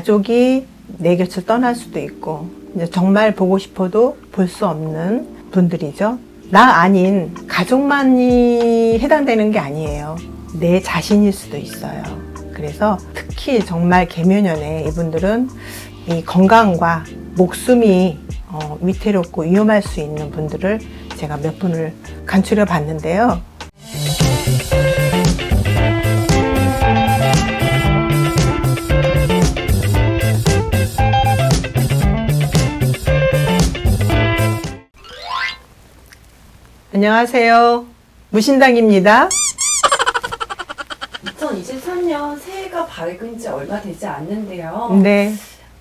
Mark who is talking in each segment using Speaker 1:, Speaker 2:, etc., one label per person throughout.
Speaker 1: 가족이 내 곁을 떠날 수도 있고 정말 보고 싶어도 볼 수 없는 분들이죠. 나 아닌 가족만이 해당되는 게 아니에요. 내 자신일 수도 있어요. 그래서 특히 정말 계면연에 이분들은 이 건강과 목숨이 어, 위태롭고 위험할 수 있는 분들을 제가 몇 분을 간추려 봤는데요. 안녕하세요. 무신당입니다.
Speaker 2: 2023년 새해가 밝은 지 얼마 되지 않는데요.
Speaker 1: 네.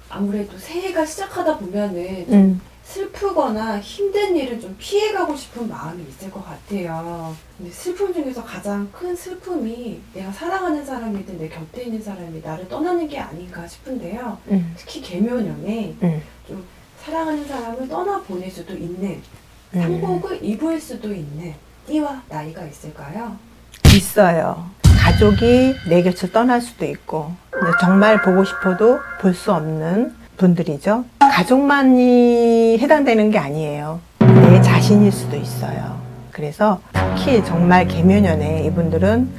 Speaker 2: 아무래도 새해가 시작하다 보면은 좀
Speaker 1: 음,
Speaker 2: 슬프거나 힘든 일을 좀 피해가고 싶은 마음이 있을 것 같아요. 근데 슬픔 중에서 가장 큰 슬픔이 내가 사랑하는 사람이든 내 곁에 있는 사람이 나를 떠나는 게 아닌가 싶은데요.
Speaker 1: 음,
Speaker 2: 특히 계묘년에
Speaker 1: 음,
Speaker 2: 사랑하는 사람을 떠나 보낼 수도 있는
Speaker 1: 음.
Speaker 2: 상복을 입을 수도 있는 띠와 나이가 있을까요?
Speaker 1: 있어요. 가족이 내 곁을 떠날 수도 있고 정말 보고 싶어도 볼 수 없는 분들이죠. 가족만이 해당되는 게 아니에요. 내 자신일 수도 있어요. 그래서 특히 정말 계면연에 이분들은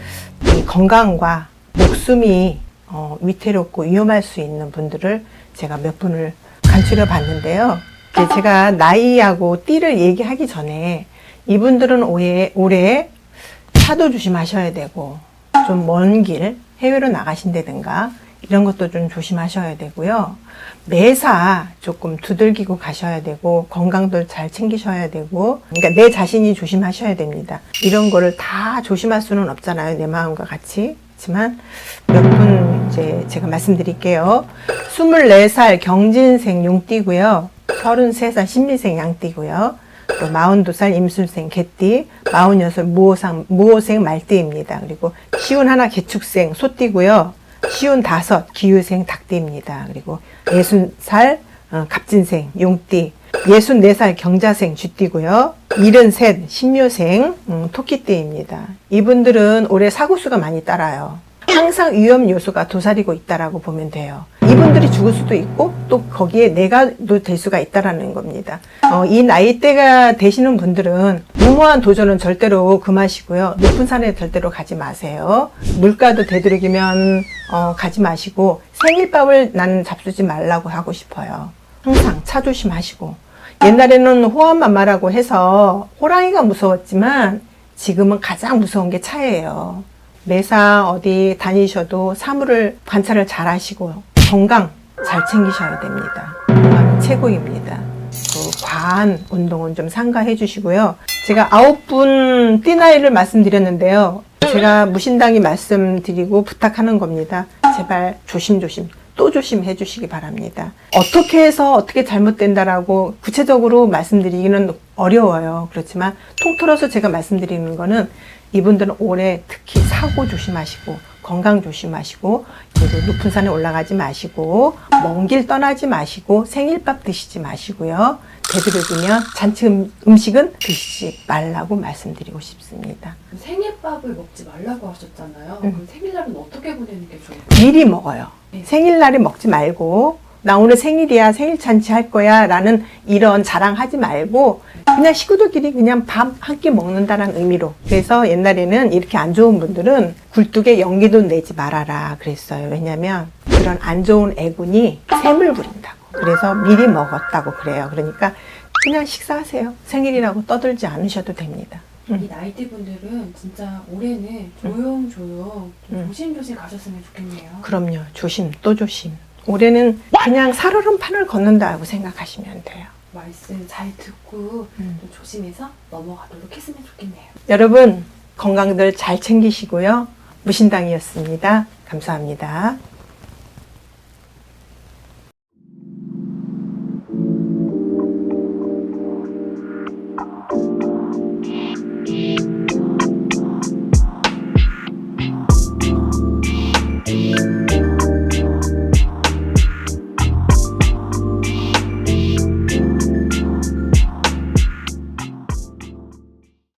Speaker 1: 이 건강과 목숨이 어, 위태롭고 위험할 수 있는 분들을 제가 몇 분을 간추려 봤는데요. 이제 제가 나이하고 띠를 얘기하기 전에 이분들은 올해, 올해 차도 조심하셔야 되고 좀 먼 길 해외로 나가신다든가 이런 것도 좀 조심하셔야 되고요. 매사 조금 두들기고 가셔야 되고 건강도 잘 챙기셔야 되고 그러니까 내 자신이 조심하셔야 됩니다. 이런 거를 다 조심할 수는 없잖아요. 내 마음과 같이. 그렇지만 몇 분 이제 제가 말씀드릴게요. 24살 경진생 용띠고요. 33살 신미생 양띠고요. 또 42살 임술생 개띠, 46 무호상, 무호생 말띠입니다. 그리고 시운 하나 개축생 소띠고요. 시운 다섯 기유생 닭띠입니다. 그리고 60살 어, 갑진생 용띠, 64살 경자생 쥐띠고요. 73 신묘생 음, 토끼띠입니다. 이분들은 올해 사고수가 많이 따라요. 항상 위험 요소가 도사리고 있다라고 보면 돼요. 이분들이 죽을 수도 있고 또 거기에 내가 될 수가 있다라는 겁니다. 어, 이 나이대가 되시는 분들은 무모한 도전은 절대로 금하시고요. 높은 산에 절대로 가지 마세요. 물가도 되도록이면 어, 가지 마시고 생일밥을 나는 잡수지 말라고 하고 싶어요. 항상 차 조심하시고 옛날에는 호암마마라고 해서 호랑이가 무서웠지만 지금은 가장 무서운 게 차예요. 매사 어디 다니셔도 사물을 관찰을 잘 하시고 건강 잘 챙기셔야 됩니다. 최고입니다. 그 과한 운동은 좀 삼가해 주시고요. 제가 아홉 분 띠나이를 말씀드렸는데요. 제가 무신당이 말씀드리고 부탁하는 겁니다. 제발 조심조심 또 조심해 주시기 바랍니다. 어떻게 해서 어떻게 잘못된다라고 구체적으로 말씀드리기는 어려워요. 그렇지만 통틀어서 제가 말씀드리는 거는 이분들은 올해 특히 사고 조심하시고 건강 조심하시고 그리고 높은 산에 올라가지 마시고 먼 길 떠나지 마시고 생일밥 드시지 마시고요. 되도록이면 잔치 음- 음식은 드시지 말라고 말씀드리고 싶습니다.
Speaker 2: 생일밥을 먹지 말라고 하셨잖아요.
Speaker 1: 음.
Speaker 2: 그럼 생일날은 어떻게 보내는 게 좋을까요?
Speaker 1: 미리 먹어요. 생일날에 먹지 말고 나 오늘 생일이야 생일 잔치 할 거야 라는 이런 자랑하지 말고 그냥 식구들끼리 그냥 밥 한 끼 먹는다는 의미로. 그래서 옛날에는 이렇게 안 좋은 분들은 굴뚝에 연기도 내지 말아라 그랬어요. 왜냐면 그런 안 좋은 애군이 샘을 부린다고. 그래서 미리 먹었다고 그래요. 그러니까 그냥 식사하세요. 생일이라고 떠들지 않으셔도 됩니다. 음.
Speaker 2: 이 나이대 분들은 진짜 올해는 조용조용 좀
Speaker 1: 음.
Speaker 2: 조심조심 가셨으면 좋겠네요.
Speaker 1: 그럼요. 조심 또 조심 올해는 그냥 살얼음판을 걷는다고 생각하시면 돼요
Speaker 2: 말씀 잘 듣고
Speaker 1: 음.
Speaker 2: 좀 조심해서 넘어가도록 했으면 좋겠네요.
Speaker 1: 여러분 건강들 잘 챙기시고요. 무신당이었습니다. 감사합니다.